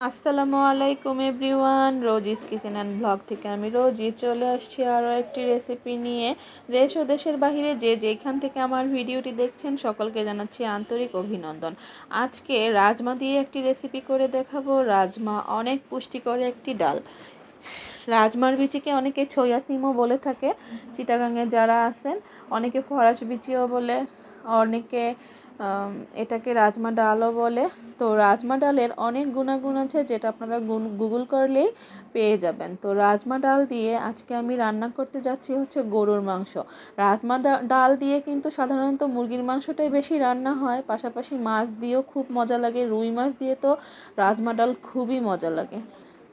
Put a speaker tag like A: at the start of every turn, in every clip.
A: আসসালামু আলাইকুম, everyone. Rosie's kitchen and blog থেকে আমি রোজি চলে আসছি আরও একটি রেসিপি নিয়ে। দেশ ও দেশের বাহিরে যে যেখান থেকে আমার ভিডিওটি দেখছেন, সকলকে জানাচ্ছি আন্তরিক অভিনন্দন। আজকে রাজমা দিয়ে একটি রেসিপি করে দেখাবো। রাজমা অনেক পুষ্টিকর একটি ডাল। রাজমার বিচিকে অনেকে ছইয়া সিমও বলে থাকে। চিটাগাঙে যারা আছেন, অনেকে ফরাস বিচিও বলে, অনেকে এটাকে রাজমা ডালও বলে। তো রাজমা ডালের অনেক গুণাগুণ আছে যেটা আপনারা গুগল করলেই পেয়ে যাবেন। তো রাজমা ডাল দিয়ে আজকে আমি রান্না করতে যাচ্ছি হচ্ছে গরুর মাংস। রাজমা ডাল দিয়ে কিন্তু সাধারণত মুরগির মাংসটাই বেশি রান্না হয়। পাশাপাশি মাছ দিয়েও খুব মজা লাগে। রুই মাছ দিয়ে তো রাজমা ডাল খুবই মজা লাগে।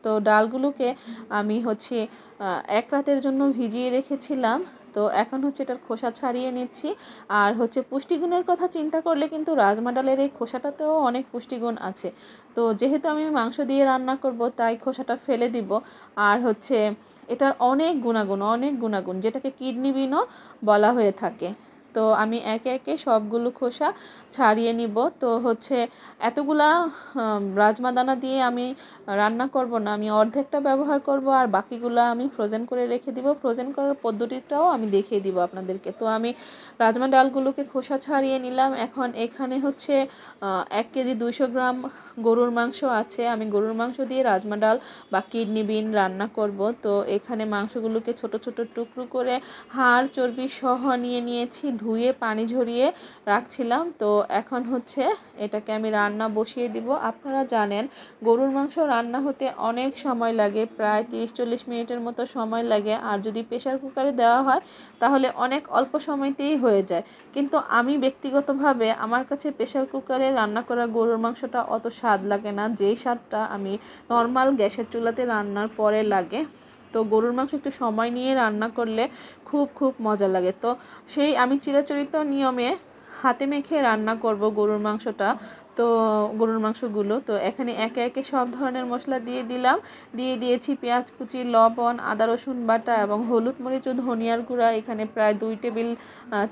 A: তো ডালগুলোকে আমি হচ্ছে এক রাতের জন্য ভিজিয়ে রেখেছিলাম। তো এখন হচ্ছে এটার খোসা ছাড়িয়ে নিচ্ছি। আর হচ্ছে পুষ্টিগুণের কথা চিন্তা করলে কিন্তু রাজমা ডালের এই খোসাটাতেও অনেক পুষ্টিগুণ আছে। তো যেহেতু আমি মাংস দিয়ে রান্না করব, তাই খোসাটা ফেলে দিব। আর হচ্ছে এটার অনেক গুণাগুণ অনেক গুণাগুণ, যেটাকে কিডনি বিনও বলা হয়ে থাকে। তো আমি একে একে সবগুলো খোসা ছাড়িয়ে নিব। তো হচ্ছে এতগুলা রাজমা দানা দিয়ে আমি রান্না করব না, আমি অর্ধেকটা ব্যবহার করব আর বাকিগুলো আমি ফ্রোজেন করে রেখে দিব। ফ্রোজেন করার পদ্ধতিটাও আমি দেখিয়ে দিব আপনাদেরকে। তো আমি রাজমা ডালগুলোকে খোসা ছাড়িয়ে নিলাম। এখন এখানে হচ্ছে এক কেজি দুইশো গ্রাম গরুর মাংস আছে। আমি গরুর মাংস দিয়ে রাজমা ডাল বা কিডনি বিন রান্না করব। তো এখানে মাংসগুলোকে ছোট ছোট টুকরো করে হাড় চর্বি সহ নিয়ে নিয়েছি। ধুয়ে, পানি ঝরিয়ে রাখছিলাম। তো এখন হচ্ছে এটাকে আমি রান্না বসিয়ে দিব। আপনারা জানেন, গরুর মাংস রান্না হতে অনেক সময় লাগে, প্রায় তিরিশ চল্লিশ মিনিটের মতো সময় লাগে। আর যদি প্রেশার কুকারে দেওয়া হয়, তাহলে অনেক অল্প সময়তেই হয়ে যায়। কিন্তু আমি ব্যক্তিগতভাবে আমার কাছে প্রেশার কুকারে রান্না করা গরুর মাংসটা অত স্বাদ লাগে না। যেই স্বাদটা আমি নর্মাল গ্যাসের চুলাতে রান্নার পরে লাগে। তো গরুর মাংস একটু সময় নিয়ে রান্না করলে খুব খুব মজা লাগে। তো সেই আমি চিরাচরিত নিয়মে হাতে মেখে রান্না করব গরুর মাংসটা। তো গরুর মাংসগুলো, তো এখানে একে একে সব ধরনের মশলা দিয়ে দিলাম। দিয়ে দিয়েছি পেঁয়াজ কুচি, লবণ, আদা, রসুন বাটা এবং হলুদ মরিচ ও ধনিয়ার গুঁড়া। এখানে প্রায় দুই টেবিল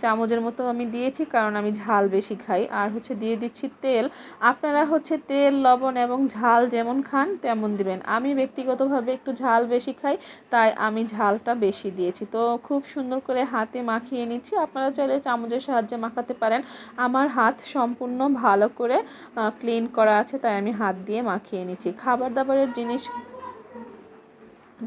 A: চামচের মতো আমি দিয়েছি কারণ আমি ঝাল বেশি খাই। আর হচ্ছে দিয়ে দিচ্ছি তেল। আপনারা হচ্ছে তেল, লবণ এবং ঝাল যেমন খান তেমন দিবেন। আমি ব্যক্তিগতভাবে একটু ঝাল বেশি খাই, তাই আমি ঝালটা বেশি দিয়েছি। তো খুব সুন্দর করে হাতে মাখিয়ে নিচ্ছি। আপনারা চাইলে চামচের সাহায্যে মাখাতে পারেন। আমার হাত সম্পূর্ণ ভালো করে ক্লিন করা আছে, তাই আমি হাত দিয়ে মাখিয়ে নিচ্ছি। খাবার দাবারের জিনিস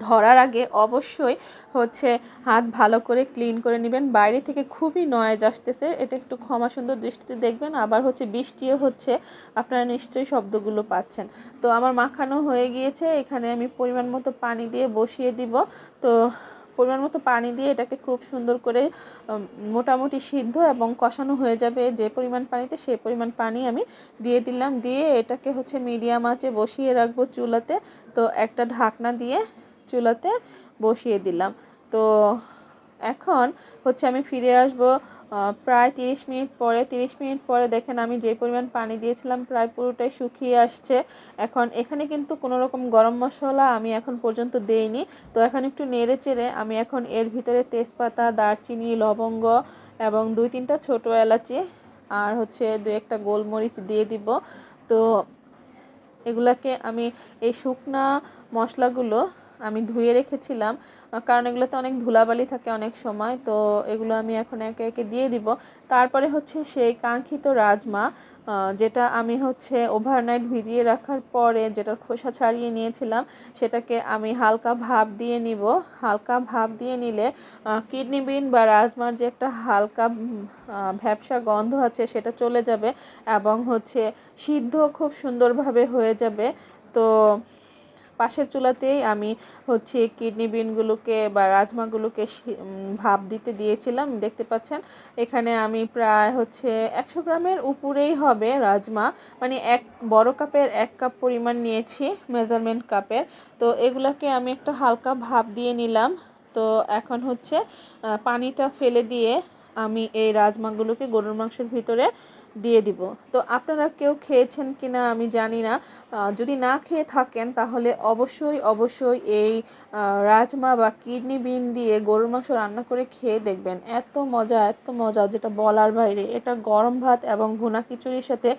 A: ধরার আগে অবশ্যই হচ্ছে হাত ভালো করে ক্লিন করে নেবেন। বাইরে থেকে খুবই নয়েজ আসতেছে, এটা একটু ক্ষমা সুন্দর দৃষ্টিতে দেখবেন। আবার হচ্ছে বৃষ্টিও হচ্ছে, আপনারা নিশ্চয়ই শব্দগুলো পাচ্ছেন। তো আমার মাখানো হয়ে গিয়েছে, এখানে আমি পরিমাণ মতো পানি দিয়ে বসিয়ে দিব। তো পরিমাণ মতো পানি দিয়ে এটাকে খুব সুন্দর করে মোটামুটি সিদ্ধ এবং কষানো হয়ে যাবে। যে পরিমাণ পানিতে সেই পরিমাণ পানি আমি দিয়ে দিলাম। দিয়ে এটাকে হচ্ছে মিডিয়াম আঁচে বসিয়ে রাখব চুলাতে। তো একটা ঢাকনা দিয়ে চুলাতে বসিয়ে দিলাম। তো এখন হচ্ছে আমি ফিরে আসব প্রায় তিরিশ মিনিট পরে, তিরিশ মিনিট পরে দেখেন আমি যে পরিমাণ পানি দিয়েছিলাম প্রায় পুরোটাই শুকিয়ে আসছে। এখন এখানে কিন্তু কোনো রকম গরম মশলা আমি এখন পর্যন্ত দেইনি। তো এখন একটু নেড়ে চেড়ে আমি এখন এর ভিতরে তেজপাতা, দারচিনি, লবঙ্গ এবং দুই তিনটা ছোটো এলাচি আর হচ্ছে দু একটা গোলমরিচ দিয়ে দিব। তো এগুলাকে আমি এই শুকনা মশলাগুলো আমি ধুয়ে রেখেছিলাম কারণ এগুলোতে অনেক ধুলাবালি থাকে অনেক সময়, তো এগুলো আমি এখন একে একে দিয়ে দিব। তারপরে হচ্ছে সেই কাঙ্ক্ষিত রাজমা যেটা আমি হচ্ছে ওভারনাইট ভিজিয়ে রাখার পরে যেটার খোসা ছাড়িয়ে নিয়েছিলাম, সেটাকে আমি হালকা ভাপ দিয়ে নিব। হালকা ভাপ দিয়ে নিলে কিডনি বিন বা রাজমার যে একটা হালকা ভ্যাবসা গন্ধ আছে সেটা চলে যাবে এবং হচ্ছে সিদ্ধ খুব সুন্দরভাবে হয়ে যাবে। তো পাশের চুলাতেই আমি হচ্ছে কিডনি বিনগুলোকে বা রাজমাগুলোকে ভাপ দিতে দিয়েছিলাম। দেখতে পাচ্ছেন, এখানে আমি প্রায় হচ্ছে একশো গ্রামের উপরেই হবে রাজমা। মানে এক বড় কাপের এক কাপ পরিমাণ নিয়েছি, মেজারমেন্ট কাপের। তো এগুলাকে আমি একটা হালকা ভাপ দিয়ে নিলাম। তো এখন হচ্ছে পানিটা ফেলে দিয়ে আমি এই রাজমাগুলোকে গরুর মাংসের ভিতরে দিয়ে দিব। তো আপনারা কেউ খেয়েছেন কি না আমি জানি না। যদি না খেয়ে থাকেন তাহলে অবশ্যই অবশ্যই এই রাজমা বা কিডনি বিন দিয়ে গরুর মাংস রান্না করে খেয়ে দেখবেন। এত মজা এত মজা যেটা বলার বাইরে। এটা গরম ভাত এবং ভুনা খিচুড়ির সাথে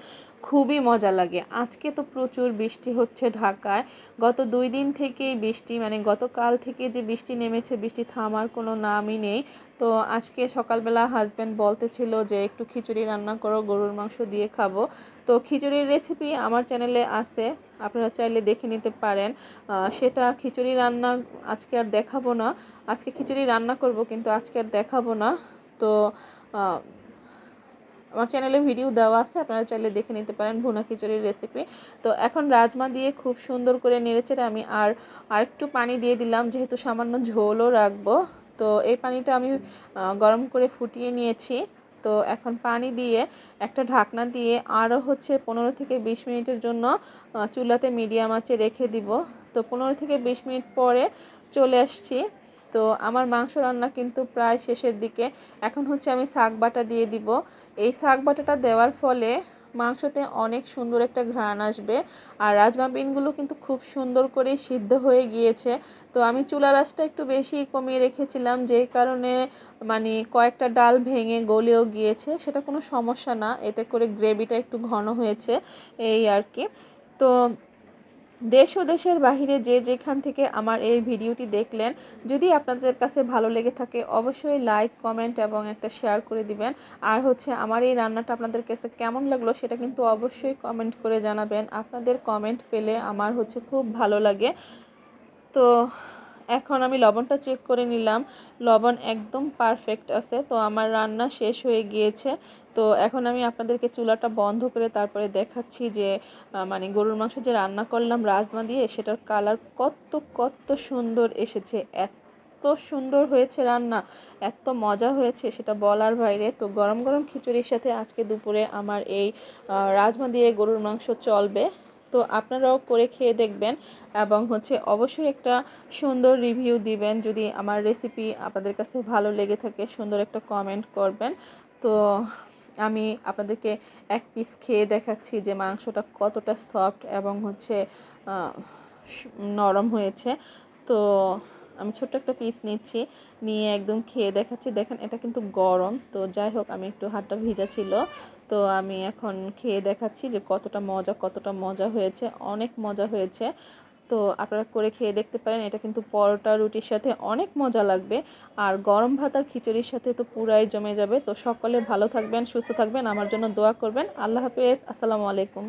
A: খুবই মজা লাগে। আজকে তো প্রচুর বৃষ্টি হচ্ছে ঢাকায়। গত দুই দিন থেকেই বৃষ্টি মানে গতকাল থেকে যে বৃষ্টি নেমেছে, বৃষ্টি থামার কোনো নামই নেই। তো আজকে সকালবেলা হাজব্যান্ড বলতেছিল যে, একটু খিচুড়ি রান্না করো, গরুর মাংস দিয়ে খাব। তো খিচুড়ির রেসিপি আমার চ্যানেলে আছে, আপনারা চাইলে দেখে নিতে পারেন। সেটা খিচুড়ি রান্না আজকে আর দেখাবো না। আজকে খিচুড়ি রান্না করব, কিন্তু আজকে আর দেখাবো না। তো আমার চ্যানেলে ভিডিও দেওয়া আছে, আপনারা চাইলে দেখে নিতে পারেন ভুনা খিচুড়ির রেসিপি তো এখন রাজমা দিয়ে খুব সুন্দর করে নেড়েচেড়ে আমি আর আরেকটু পানি দিয়ে দিলাম, যেহেতু সামান্য ঝোলও রাখব। তো এই পানিটা আমি গরম করে ফুটিয়ে নিয়েছি। তো এখন পানি দিয়ে একটা ঢাকনা দিয়ে আরও হচ্ছে পনেরো থেকে বিশ মিনিটের জন্য চুলাতে মিডিয়াম আঁচে রেখে দিব। তো পনেরো থেকে বিশ মিনিট পরে চলে আসছি। তো আমার মাংস রান্না কিন্তু প্রায় শেষের দিকে। এখন হচ্ছে আমি শাক বাটা দিয়ে দিব। এই শাক বাটাটা দেওয়ার ফলে মাংসতে অনেক সুন্দর একটা ঘ্রাণ আসবে। আর রাজমা বিনগুলো কিন্তু খুব সুন্দর করে সিদ্ধ হয়ে গিয়েছে। তো আমি চুলা রাসটা একটু বেশি কমিয়ে রেখেছিলাম যে কারণে মানে কয়েকটা ডাল ভেঙে গলেও গিয়েছে, সেটা কোনো সমস্যা না। এতে করে গ্রেভিটা একটু ঘন হয়েছে, এই আর কি। তো দেশ ও দেশের বাহিরে যে যেখান থেকে আমার এই ভিডিওটি দেখলেন, যদি আপনাদের কাছে ভালো লেগে থাকে, অবশ্যই লাইক, কমেন্ট এবং একটা শেয়ার করে দিবেন। আর হচ্ছে, আমার এই রান্নাটা আপনাদের কাছে কেমন লাগল সেটা কিন্তু অবশ্যই কমেন্ট করে জানাবেন। আপনাদের কমেন্ট পেলে আমার হচ্ছে খুব ভালো লাগে। তো এখন আমি লবণটা চেক করে নিলাম। লবণ একদম পারফেক্ট আছে। তো আমার রান্না শেষ হয়ে গিয়েছে। তো এখন আমি আপনাদেরকে চুলাটা বন্ধ করে তারপরে দেখাচ্ছি যে মানে গরুর মাংস যে রান্না করলাম রাজমা দিয়ে, সেটার কালার কত কত সুন্দর এসেছে। এত সুন্দর হয়েছে রান্না, এত মজা হয়েছে সেটা বলার বাইরে। তো গরম গরম খিচুড়ির সাথে আজকে দুপুরে আমার এই রাজমা দিয়ে গরুর মাংস চলবে। তো আপনারাও করে খেয়ে দেখবেন এবং হচ্ছে অবশ্যই একটা সুন্দর রিভিউ দিবেন যদি আমার রেসিপি আপনাদের কাছে ভালো লেগে থাকে, সুন্দর একটা কমেন্ট করবেন। তো আমি আপনাদেরকে এক পিস খেয়ে দেখাচ্ছি যে মাংসটা কতটা সফট এবং হচ্ছে নরম হয়েছে। তো আমি ছোট্ট একটা পিস নিচ্ছি, নিয়ে একদম খেয়ে দেখাচ্ছি। দেখেন, এটা কিন্তু গরম। তো যাই হোক, আমি একটু হাতটা ভিজা ছিল। তো আমি এখন খেয়ে দেখাচ্ছি যে কতটা মজা কতটা মজা হয়েছে। অনেক মজা হয়েছে। তো আপনারা করে খেয়ে দেখতে পারেন। এটা কিন্তু পরোটা রুটির সাথে অনেক মজা লাগবে। আর গরম ভাত আর খিচুড়ির সাথে তো পুরাই জমে যাবে। তো সকলে ভালো থাকবেন, সুস্থ থাকবেন। আমার জন্য দোয়া করবেন। আল্লাহ হাফেজ। আসসালামু আলাইকুম।